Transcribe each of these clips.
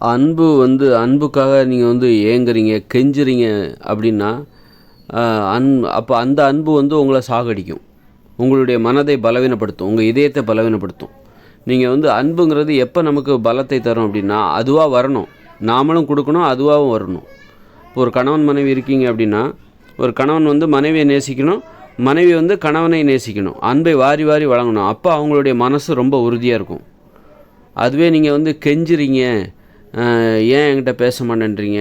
அன்பு வந்து அன்புக்காக நீங்கள் வந்து ஏங்குறீங்க கெஞ்சுறீங்க அப்படின்னா அன் அப்போ அந்த அன்பு வந்து உங்களை சாகடிக்கும். உங்களுடைய மனதை பலவீனப்படுத்தும். உங்கள் இதயத்தை பலவீனப்படுத்தும். நீங்கள் வந்து அன்புங்கிறது எப்போ நமக்கு பலத்தை தரும் அப்படின்னா அதுவாக வரணும். நாமளும் கொடுக்கணும் அதுவாகவும் வரணும். இப்போ ஒரு கணவன் மனைவி இருக்கீங்க அப்படின்னா ஒரு கணவன் வந்து மனைவியை நேசிக்கணும் மனைவி வந்து கணவனை நேசிக்கணும். அன்பை வாரி வாரி வழங்கணும். அப்போ அவங்களுடைய மனசு ரொம்ப உறுதியாக இருக்கும். அதுவே நீங்கள் வந்து கெஞ்சுறீங்க ஏன் என்கிட்ட பேச மாட்டேன்றீங்க?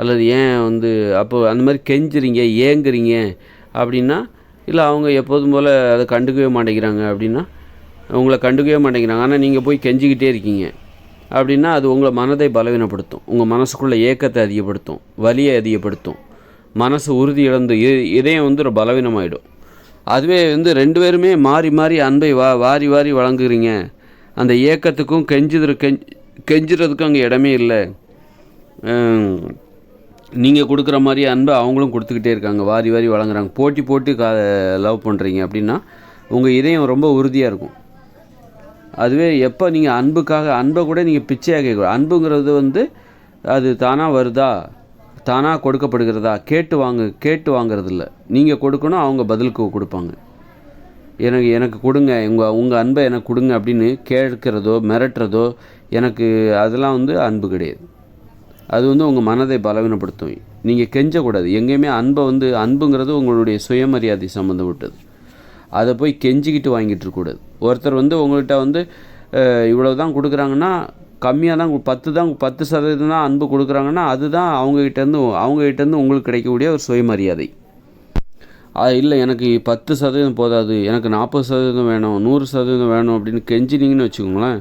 அல்லது ஏன் வந்து அப்போது அந்த மாதிரி கெஞ்சுறீங்க ஏங்குறீங்க அப்படின்னா இல்லை அவங்க எப்போதும் போல் அதை கண்டுக்கவே மாட்டேங்கிறாங்க அப்படின்னா உங்களை கண்டுக்கவே மாட்டேங்கிறாங்க. ஆனால் நீங்கள் போய் கெஞ்சிக்கிட்டே இருக்கீங்க அப்படின்னா அது உங்களை மனதை பலவீனப்படுத்தும். உங்கள் மனசுக்குள்ளே ஏக்கத்தை அதிகப்படுத்தும் வலியை அதிகப்படுத்தும். மனசு உறுதி இழந்து இதயம் வந்து ஒரு பலவீனமாயிடும். அதுவே வந்து ரெண்டு பேருமே மாறி மாறி அன்பை வா வாரி வாரி வழங்குகிறீங்க அந்த ஏக்கத்துக்கும் கெஞ்சுதல் கெஞ்ச் கெஞ்சுறதுக்கு அங்கே இடமே இல்லை. நீங்கள் கொடுக்குற மாதிரி அன்பை அவங்களும் கொடுத்துக்கிட்டே இருக்காங்க. வாரி வாரி வழங்குறாங்க. போட்டி போட்டு கா லவ் பண்ணுறீங்க அப்படின்னா உங்கள் இதயம் ரொம்ப உறுதியாக இருக்கும். அதுவே எப்போ நீங்கள் அன்புக்காக அன்பை கூட நீங்கள் பிச்சையாக கேட்கணும் அன்புங்கிறது வந்து அது தானாக வருதா? தானாக கொடுக்கப்படுகிறதா? கேட்டு வாங்க கேட்டு வாங்கிறது இல்லை. நீங்கள் கொடுக்கணும் அவங்க பதிலுக்கு கொடுப்பாங்க. எனக்கு எனக்கு கொடுங்க. உங்கள் உங்கள் அன்பை எனக்கு கொடுங்க அப்படின்னு கேட்கிறதோ மிரட்டுறதோ எனக்கு அதெல்லாம் வந்து அன்பு கிடையாது. அது வந்து உங்கள் மனதை பலவீனப்படுத்தும். நீங்கள் கெஞ்சக்கூடாது. எங்கேயுமே அன்பை வந்து அன்புங்கிறது உங்களுடைய சுயமரியாதை சம்மந்தப்பட்டது. அதை போய் கெஞ்சிக்கிட்டு வாங்கிட்டு இருக்கக்கூடாது. ஒருத்தர் வந்து உங்கள்கிட்ட வந்து இவ்வளோ தான் கொடுக்குறாங்கன்னா கம்மியாக தான் பத்து தான் பத்து சதவீதம் தான் அன்பு கொடுக்குறாங்கன்னா அதுதான் அவங்ககிட்டேருந்து அவங்ககிட்டேருந்து உங்களுக்கு கிடைக்கக்கூடிய ஒரு சுயமரியாதை. அது இல்லை எனக்கு பத்து சதவீதம் போதாது. எனக்கு நாற்பது சதவீதம் வேணும் நூறு சதவீதம் வேணும் அப்படின்னு கெஞ்சினீங்கன்னு வச்சுக்கோங்களேன்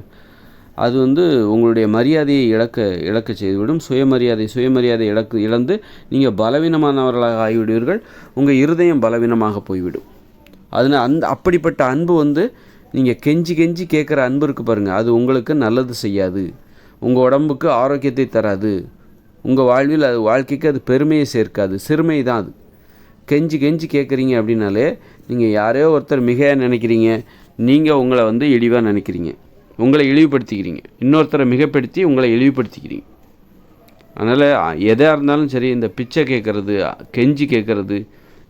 அது வந்து உங்களுடைய மரியாதையை இழக்க இழக்க செய்துவிடும். சுயமரியாதை சுயமரியாதை இழக்கு இழந்து நீங்கள் பலவீனமானவர்களாக ஆகிவிடுவீர்கள். உங்கள் இருதயம் பலவீனமாக போய்விடும். அதனால் அந்த அப்படிப்பட்ட அன்பு வந்து நீங்கள் கெஞ்சி கெஞ்சி கேட்குற அன்பு இருக்குது பாருங்கள் அது உங்களுக்கு நல்லது செய்யாது. உங்கள் உடம்புக்கு ஆரோக்கியத்தை தராது. உங்கள் வாழ்வில் அது வாழ்க்கைக்கு அது பெருமையை சேர்க்காது. சிறுமை தான் அது. கெஞ்சி கெஞ்சி கேட்குறீங்க அப்படின்னாலே நீங்கள் யாரையோ ஒருத்தர் மிகையாக நினைக்கிறீங்க. நீங்கள் உங்களை வந்து இழிவாக நினைக்கிறீங்க. உங்களை இழிவுபடுத்திக்கிறீங்க. இன்னொருத்தரை மிகப்படுத்தி உங்களை இழிவுபடுத்திக்கிறீங்க. அதனால் எதாக இருந்தாலும் சரி இந்த பிச்சை கேட்குறது கெஞ்சி கேட்குறது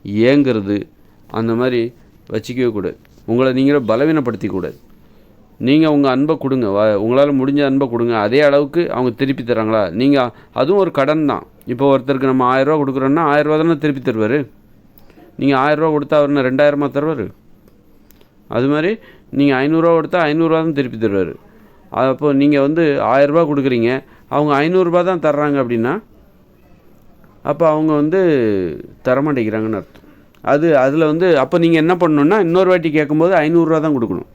ஏங்குறது அந்த மாதிரி வச்சுக்கவே கூடாது. உங்களை நீங்களே பலவீனப்படுத்திக்க கூடாது நீங்கள் உங்கள் அன்பை கொடுங்க. வ- உங்களால் முடிஞ்ச அன்பை கொடுங்க. அதே அளவுக்கு அவங்க திருப்பி தராங்களா நீங்கள் அதுவும் ஒரு கடன் தான். இப்போ ஒருத்தருக்கு நம்ம ஆயிரரூவா கொடுக்குறோன்னா ஆயிரரூவா தானே திருப்பி தருவார்? நீங்கள் ஆயிரரூவா கொடுத்தா அவர் ரெண்டாயிரமா தருவார்? அது மாதிரி நீங்கள் ஐநூறுரூவா கொடுத்தா ஐநூறுரூவா தான் திருப்பி தருவார். அப்போ நீங்கள் வந்து ஆயிரரூபா கொடுக்குறீங்க. அவங்க ஐநூறுரூபா தான் தர்றாங்க அப்படின்னா அப்போ அவங்க வந்து தரமாட்டேங்கிறாங்கன்னு அர்த்தம். அது அதில் வந்து அப்போ நீங்கள் என்ன பண்ணணுன்னா இன்னொரு வாட்டி கேட்கும்போது ஐநூறுரூவா தான் கொடுக்கணும்.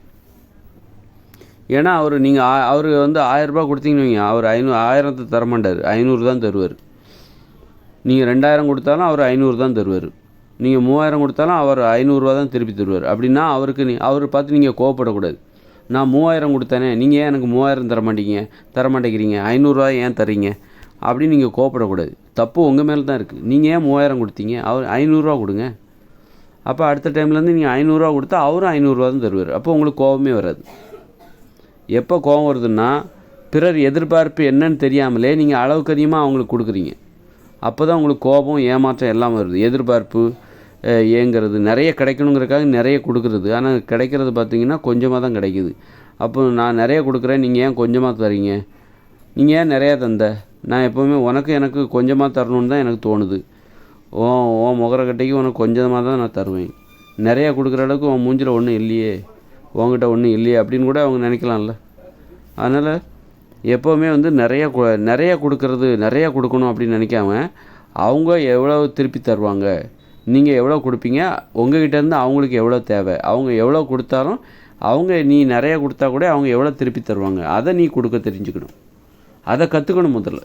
ஏன்னா அவர் நீங்கள் அவர் வந்து ஆயரூபா கொடுத்தீங்கன்னு வைங்க அவர் ஐநூ ஆயிரத்தை தரமாட்டார் ஐநூறு தான் தருவார். நீங்கள் ரெண்டாயிரம் கொடுத்தாலும் அவர் ஐநூறு தான் தருவார். நீங்கள் மூவாயிரம் கொடுத்தாலும் அவர் ஐநூறுரூவா தான் திருப்பி தருவார். அப்படின்னா அவருக்கு நீ அவர் பார்த்து நீங்கள் கோவப்படக்கூடாது. நான் மூவாயிரம் கொடுத்தேனே நீங்கள் ஏன் எனக்கு மூவாயிரம் தர மாட்டீங்க? தர மாட்டேங்கிறீங்க. ஐநூறுரூவா ஏன் தரீங்க அப்படின்னு நீங்கள் கோவப்படக்கூடாது. தப்பு உங்கள் மேலே தான் இருக்குது நீங்கள் ஏன் மூவாயிரம் கொடுத்தீங்க? அவர் ஐநூறுரூவா கொடுங்க. அப்போ அடுத்த டைம்லேருந்து நீங்கள் ஐநூறுரூவா கொடுத்தா அவரும் ஐநூறுரூவா தான் தருவார். அப்போ உங்களுக்கு கோவமே வராது. எப்போ கோவம் வருதுன்னா பிறர் எதிர்பார்ப்பு என்னன்னு தெரியாமலே நீங்கள் அளவுக்கு அதிகமாக அவங்களுக்கு கொடுக்குறீங்க. அப்போ தான் உங்களுக்கு கோபம் ஏமாற்றம் எல்லாம் வருது. எதிர்பார்ப்பு ஏங்குறது நிறைய கிடைக்கணுங்கிறக்காக நிறைய கொடுக்குறது. ஆனால் கிடைக்கிறது பார்த்தீங்கன்னா கொஞ்சமாக தான் கிடைக்குது. அப்போ நான் நிறைய கொடுக்குறேன். நீங்கள் ஏன் கொஞ்சமாக தரீங்க? நீங்கள் ஏன் நிறையா தந்த? நான் எப்போவுமே உனக்கு எனக்கு கொஞ்சமாக தரணும்னு தான் எனக்கு தோணுது. ஓ ஓ முகரக்கட்டைக்கு உனக்கு கொஞ்சமாக தான் நான் தருவேன். நிறையா கொடுக்குற அளவுக்கு உன் மூஞ்சில் ஒன்றும் இல்லையே. உன்கிட்ட ஒன்றும் இல்லையே அப்படின்னு கூட அவங்க நினைக்கலாம்ல. அதனால் எப்போவுமே வந்து நிறையா நிறையா நிறைய கொடுக்கறது நிறையா கொடுக்கணும் அப்படின்னு நினைக்காம அவங்க எவ்வளோ திருப்பி தருவாங்க? நீங்கள் எவ்வளோ கொடுப்பீங்க? உங்ககிட்டேருந்து அவங்களுக்கு எவ்வளோ தேவை? அவங்க எவ்வளோ கொடுத்தாலும் அவங்க நீ நிறைய கொடுத்தா கூட அவங்க எவ்வளோ திருப்பி தருவாங்க? அதை நீ கொடுக்க தெரிஞ்சுக்கணும். அதை கற்றுக்கணும் முதல்ல.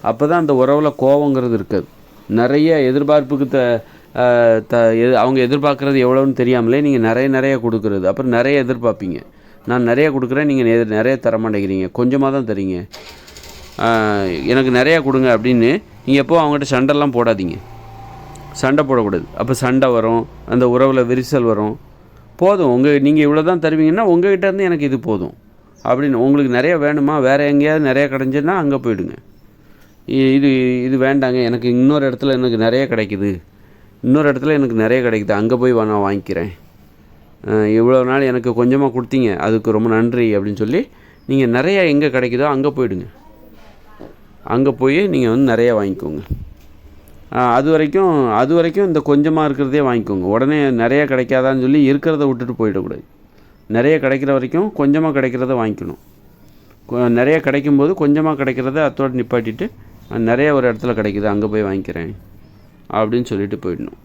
அப்போ தான் அந்த உறவில் கோவங்கிறது இருக்காது. நிறைய எதிர்பார்ப்புக்கு த த எது- அவங்க எதிர்பார்க்குறது எவ்வளோன்னு தெரியாமலே நீங்கள் நிறைய நிறைய கொடுக்குறது. அப்புறம் நிறைய எதிர்பார்ப்பீங்க. நான் நிறைய கொடுக்குறேன் நீங்கள் நிறைய தர மாட்டேங்கிறீங்க கொஞ்சமாக தான் தரீங்க. எனக்கு நிறையா கொடுங்க அப்படின்னு நீங்கள் எப்போது அவங்ககிட்ட சண்டைலாம் போடாதீங்க. சண்டை போடக்கூடாது. அப்போ சண்டை வரும் அந்த உறவில் விரிசல் வரும். போதும். உங்கள் நீங்கள் இவ்வளோ தான் தருவீங்கன்னா உங்ககிட்டேருந்து எனக்கு இது போதும். அப்படின்னு உங்களுக்கு நிறைய வேணுமா? வேறு எங்கேயாவது நிறைய கிடைஞ்சதுன்னா அங்கே போயிடுங்க. இது இது வேண்டாங்க. எனக்கு இன்னொரு இடத்துல எனக்கு நிறைய கிடைக்குது. இன்னொரு இடத்துல எனக்கு நிறைய கிடைக்குது. அங்கே போய் நான் வாங்கிக்கிறேன். இவ்வளோ நாள் எனக்கு கொஞ்சமாக கொடுத்தீங்க. அதுக்கு ரொம்ப நன்றி அப்படின்னு சொல்லி நீங்கள் நிறையா எங்கே கிடைக்குதோ அங்கே போயிடுங்க. அங்கே போய் நீங்கள் வந்து நிறையா வாங்கிக்கோங்க. அது வரைக்கும் அது வரைக்கும் இந்த கொஞ்சமாக இருக்கிறதே வாங்கிக்கோங்க. உடனே நிறைய கிடைக்காதான்னு சொல்லி இருக்கிறத விட்டுட்டு போயிடக்கூடாது. நிறைய கிடைக்கிற வரைக்கும் கொஞ்சமாக கிடைக்கிறத வாங்கிக்கணும். நிறைய கிடைக்கும்போது கொஞ்சமாக கிடைக்கிறத அத்தோடு நிப்பாட்டிட்டு நிறைய ஒரு இடத்துல கிடைக்குது அங்கே போய் வாங்கிக்கிறேன் அப்படின்னு சொல்லிட்டு போயிடணும்.